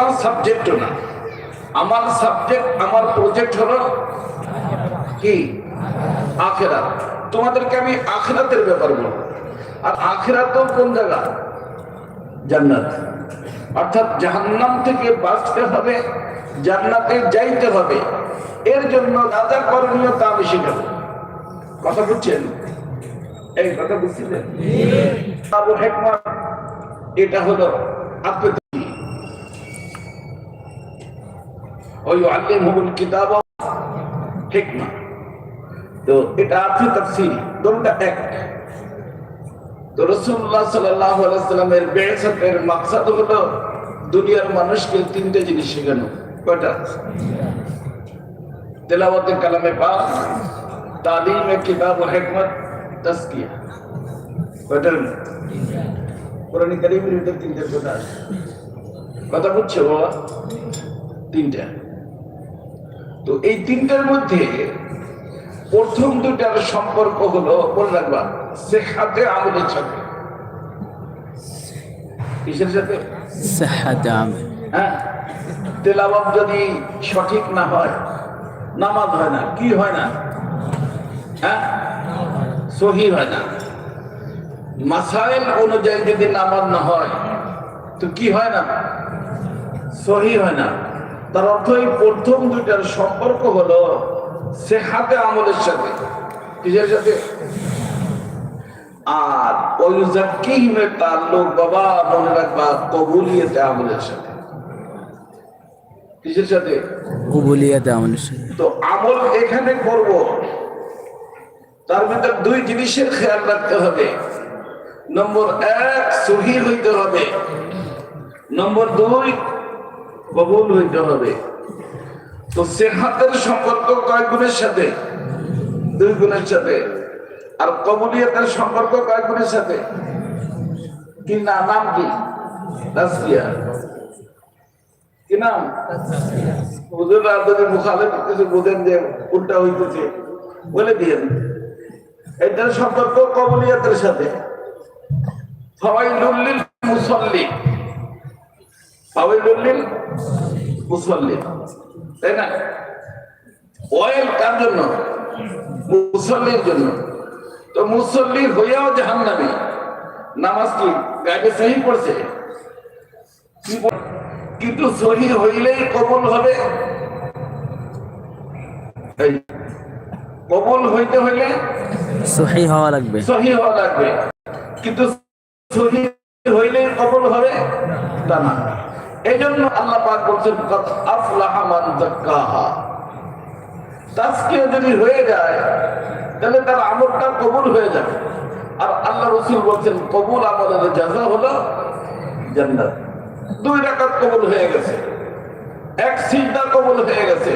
না সাবজেক্টও না। আমার সাবজেক্ট আমার প্রজেক্ট হলো কি? আখেরাত। তোমাদেরকে আমি আখেরাতের ব্যাপার বলব। আর আখেরাতও কোন জায়গা? জান্নাত। অর্থাৎ জাহান্নাম থেকে বাঁচতে হবে জান্নাতে যাইতে হবে। এর জন্য রাজা করণীয় তা আমি শিখাবো। কথা বুঝছেন? এই কথা বুঝছিলেন এটা হলো আপনি ওই তো এটা এক। তো রাসূলুল্লাহ সাল্লাল্লাহু আলাইহি সাল্লামের বেয়াসাতের মাকসাদ দুনিয়ার মানুষকে তিনটে জিনিস শেখানো। কয়টা? তেলাওয়াতে কালামে পাক, তালিমে কিতাব ও হিকমত তাসকিয়া তিনটে কথা আছে। কথা বুঝছ বাবা? তিনটা। তো এই তিনটার মধ্যে প্রথম দুটার সম্পর্ক হলো বললাম শেখ হাতে আমলের সাথে। কিসের সাথে? হ্যাঁ তেলাবাব যদি সঠিক না হয় নামাজ হয় না কি হয় না? হ্যাঁ সহি হয় না। মাসাইল অনুযায়ী যদি নামাজ না হয় তো কি হয় না? সহি হয় না। তার অর্থ এই প্রথম দুইটার সম্পর্ক হলো সে হাতে আমলের সাথে। কিসের সাথে? আর ওই জাকিমে তার লোক বাবা মনে রাখবা কবুলিয়েতে আমলের সাথে। নম্বর দুই কবুল হইতে হবে। তো সেহাতের সম্পর্ক কয় গুণের সাথে? দুই গুণের সাথে। আর কবুলিয়তের সম্পর্ক কয় গুণের সাথে? কি না, নাম কি? তাসকিয়া কি নাম? হুজুররা যদি মুখালেফ কিছু বোঝেন যে উল্টা হইতেছে, বলে দিয়েন। এটার সম্পর্ক কবলিয়াতের সাথে। ফাওয়াইলুল মুসল্লি। বললেন তাই না? কার জন্য? মুসল্লির জন্য। তো মুসল্লি হইয়াও জাহান নামে নামাজ কি গাইবে পড়ছে? কিন্তু সহি হইলেই কবল হবে? কবল হইতে হইলে সহি হওয়া লাগবে। সহি হওয়া লাগবে। কিন্তু সহি কবুল হবে? তা না। এই জন্য আল্লাহ পাক বলছেন কত আফলাহা মান যাক্কাহা। তাজকিয়া যদি হয়ে যায়, তাহলে তার আমলটা কবুল হয়ে যাবে। আর আল্লাহ রসুল বলছেন, কবুল আমলের জাযা হলো জান্নাত। দুই রাকাত কবুল হয়ে গেছে। এক সিজদা কবুল হয়ে গেছে।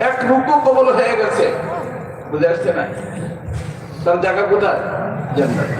এক রুকু কবুল হয়ে গেছে। বুঝে আসছে না? তার জায়গা কোথায়? জান্নাত।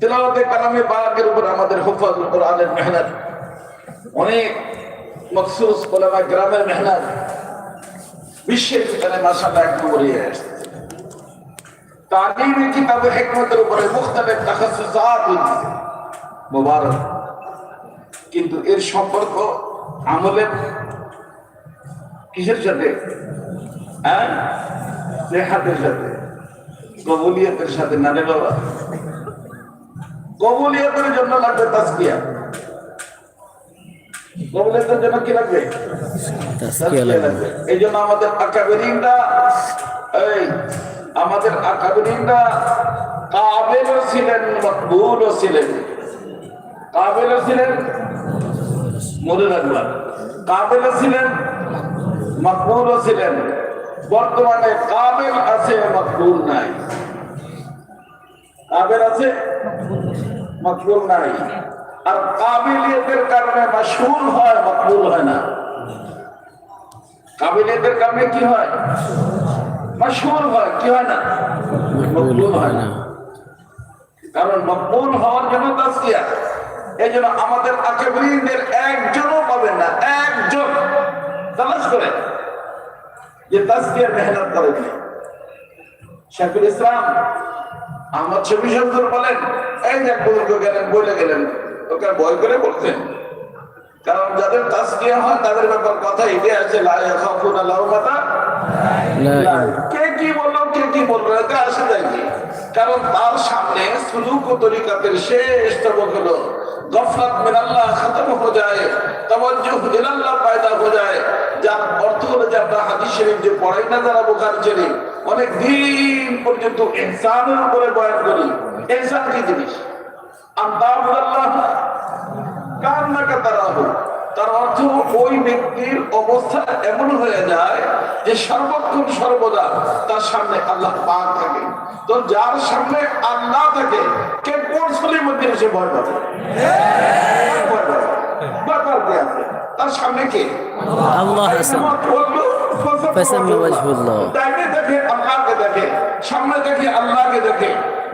তেলাওয়াতে কালামে বাগের উপর আমাদের হুফাজুল কোরআনের মেহনত। অনেক মখসুস কোলামা গ্রামের মেহনত। বিশ্বের ভিতরে মাসাল্লাহ এক নম্বরে আসছে। তালিমি কিতাবে উপরে মুখতালিফ তাখাসুসাত মোবারক। কিন্তু এর সম্পর্ক আমলের কিসের সাথে? হ্যাঁ? সেহাতের সাথে। কবুলিয়তের সাথে না রে বাবা কবুলিয়তের জন্য লাগবে তাসকিয়া কবুলিয়তের জন্য কি লাগবে? তাসকিয়া লাগবে। এই জন্য আমাদের আকাবেরিনরা এই আমাদের আকাবেরিনরা কাবেলও ছিলেন মকবুলও ছিলেন। কাবেলও ছিলেন মনে রাখবেন কাবেলও ছিলেন মকবুলও ছিলেন। বর্তমানে কাবেল আছে মকবুল নাই। কাবেল আছে? মকবুল নাই। আর কাবিলিয়তের কারণে মাশহুর হয় মকবুল হয় না। কাবিলিয়তের কামে কি হয়? মাশহুর হয় কি হয় না? মকবুল হয় না। কারণ মকবুল হওয়ার জন্য তাজকিয়া। এই জন্য আমাদের আকেবরিনদের একজনও পাবেন না একজন। তালাশ করে। যে তাজকিয়ার মেহনত করেনি শেখুল ইসলাম আহমদ ছবি সুন্দর বলেন এই যে বুজুর্গ গেলেন বলে গেলেন। ওকে ভয় করে বলতেন কারণ যাদের তাজকিয়া হয় তাদের ব্যাপার কথা এগিয়ে আছে লাই ইয়াখাফুনা লাউমাতা কথা কে কি বলল কে কি বলল এতে আসে কি? কারণ তার সামনে সুলুক তরিকাতের শেষ তবক হলো গফলাত মিনাল্লাহ খতম হয়ে যায়, তাওয়াজ্জুহ ইলাল্লাহ পয়দা হয়ে যায়। যার অর্থ হলো যে আমরা হাদিস শরীফ যে পড়াই না যারা বোকার শরীফ, অনেক দিন পর্যন্ত ইনসানের উপরে বয়ান করি। ইনসান কি জিনিস? আন্তাবুল্লাহ কান্না তারা তার অর্থ ওই ব্যক্তির অবস্থা এমন হয়ে যায় যে সর্বক্ষণ সর্বদা তার সামনে আল্লাহ পাক থাকে। তো যার সামনে আল্লাহ থাকে কে কোন ছেলের মধ্যে এসে ভয় পাবে? তার সামনে কে? আল্লাহ। ডাইনে দেখে আল্লাহকে দেখে সামনে দেখে আল্লাহকে দেখে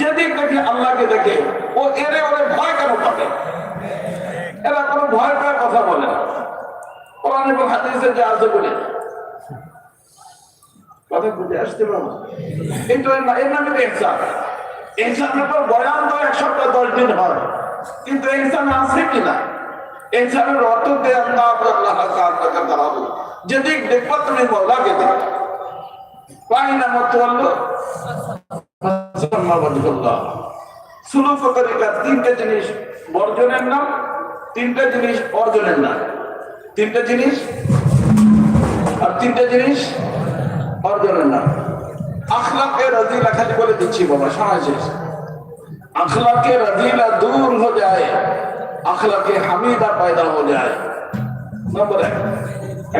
যেদিক দেখে আল্লাহকে দেখে ও এরে ওরে ভয় কেন পাবে? এরা কোনো ভয় পাওয়ার কথা বলে না। কোরআন এবং যে কথা বুঝে আসতে কিন্তু এর নামে ইনসান। ইনসানের পর বয়ান তো এক সপ্তাহ দশ দিন হয়। কিন্তু ইনসান আছে কিনা? ইনসানের অর্থ দিয়ে আল্লাহ আল্লাহ কার দাঁড়াবো যেদিক দেখব তুমি মৌলাকে দেখো পাই না মত সুলুক তরিকা তিনটে জিনিস। বর্জনের নাম তিনটা জিনিস অর্জনের না তিনটা জিনিস আর তিনটা জিনিস অর্জনের না আখলাকে রাজিলা খালি বলে দিচ্ছি বাবা, শোনা শেষ। আখলাকে রাজিলা দূর হয়ে যায়, আখলাকে হামিদা পায়দা হয়ে যায়। নম্বর এক,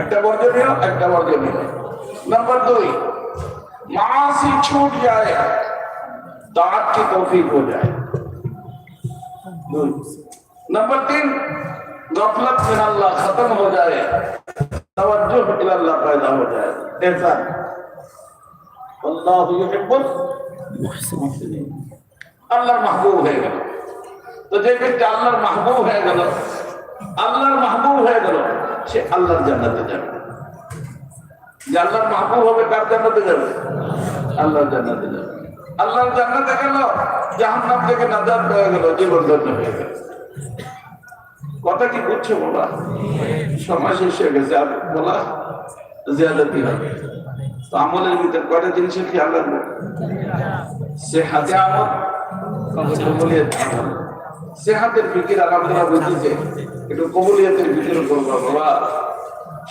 একটা বর্জনীয় একটা বর্জনীয় নম্বর দুই, মাসি ছুট যায় দাঁত কি তৌফিক হয়ে যায়। नंबर तीन गफलत में अल्लाह खत्म हो जाए तवज्जो अल्लाह पैदा हो जाए ऐसा अल्लाह युहिब्बुल মুহসিন আল্লাহর মাহবুব হয়ে গেল তো যে ব্যক্তি আল্লাহর মাহবুব হয়ে গেল আল্লাহর মাহবুব হয়ে গেল সে আল্লাহর জান্নাতে যাবে যে আল্লাহর মাহবুব হবে কার জান্নাতে যাবে আল্লাহর জান্নাতে যাবে আল্লাহর জান্নাতে গেল জাহান্নাম থেকে নাজাত হয়ে গেল জীবন ধন্য হয়ে গেল কথা কি বুঝছ হয়ে গেছে আর বলা, জিয়াদতি হবে তো আমলের ভিতরে কয়টা জিনিসের খেয়াল রাখব আমল কবুলিয়ত আমল। সেহাতের ফিকির আলহামদুলিল্লাহ বুঝতেছে একটু কবুলিয়তের ফিকির করবা বাবা।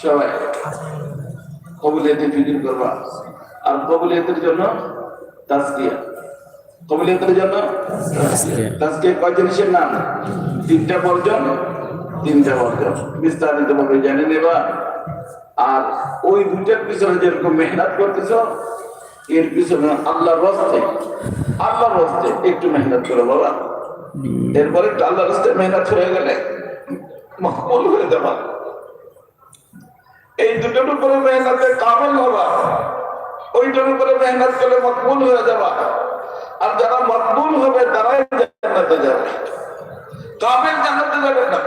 সবাই কবুলিয়তের ফিকির করবা। আর কবুলিয়তের জন্য তাজকিয়া। কবুলিয়তের জন্য। তাজকিয়া কয় জিনিসের নাম? তিনটা বর্জন তিনটা বর্জন। বিস্তারিত ভাবে জেনে নেবা আর ওই দুইটার পিছনে যেরকম মেহনত করতেছ এর পিছনে আল্লাহ রস্তে আল্লাহ রস্তে একটু মেহনত করো বাবা। এরপরে একটু আল্লাহ রস্তে মেহনত হয়ে গেলে মকবুল হয়ে যাবা। এই দুটোর উপরে মেহনতে কামেল হবা। ওইটার উপরে মেহনত করলে মকবুল হয়ে যাবা। আর যারা মকবুল হবে, তারাই জান্নাতে যাবে। কামেল জান্নাতে যাবে না।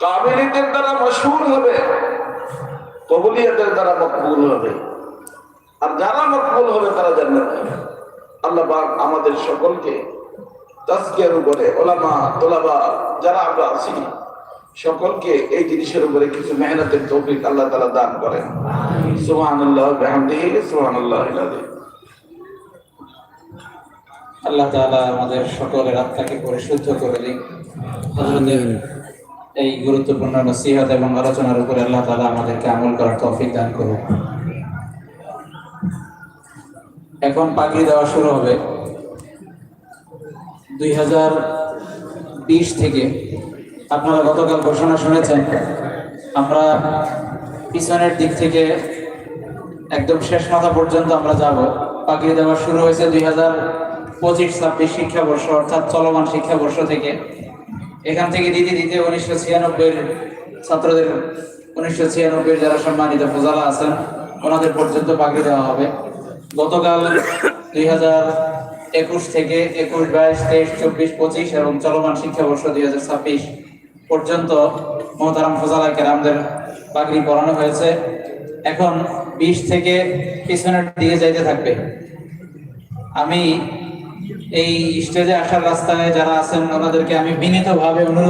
কাবিলিতের দ্বারা মশহুর হবে কবুলিয়তের দ্বারা মকবুল হবে। আর যারা মকবুল হবে, তারা জান্নাত যাবে। আল্লাহ পাক আমাদের সকলকে তাজকিয়ার উপরে, ওলামা, তোলাবা, যারা আমরা আছি, সকলকে এই জিনিসের উপরে কিছু মেহনতের তৌফিক আল্লাহ তাআলা দান করেন। সুবহানাল্লাহ, বিহামদিহি সুবহানাল্লাহ আলাযীম আল্লাহ তালা আমাদের সকলের আত্মাকে পরিশুদ্ধ করে দিন এই গুরুত্বপূর্ণ নসিহত এবং আলোচনার উপরে আল্লাহ তালা আমাদেরকে আমল করার তৌফিক দান করুন এখন পাগড়ি দেওয়া শুরু হবে। দুই হাজার বিশ থেকে আপনারা গতকাল ঘোষণা শুনেছেন আমরা পিছনের দিক থেকে একদম শেষ মাথা পর্যন্ত আমরা যাব। পাগড়ি দেওয়া শুরু হয়েছে দুই হাজার পঁচিশ ছাব্বিশ শিক্ষাবর্ষ, অর্থাৎ চলমান শিক্ষাবর্ষ থেকে। এখান থেকে দিতে দিতে উনিশশো ছিয়ানব্বই ছাত্রদের, উনিশশো ছিয়ানব্বই যারা সম্মানিত ফোজালা আছেন, ওনাদের পর্যন্ত পাগড়ি দেওয়া হবে। গতকাল দুই হাজার একুশ থেকে একুশ, বাইশ, তেইশ, চব্বিশ, পঁচিশ এবং চলমান শিক্ষাবর্ষ দুই হাজার ছাব্বিশ পর্যন্ত মহতারাম ফোজালা কেরামদের পাগড়ি পড়ানো হয়েছে। এখন বিশ থেকে পিছনের দিকে যাইতে থাকবে। আমি এই স্টেজে আসার রাস্তায় যারা আছেন ওনাদেরকে আমি বিনীতভাবে অনুরোধ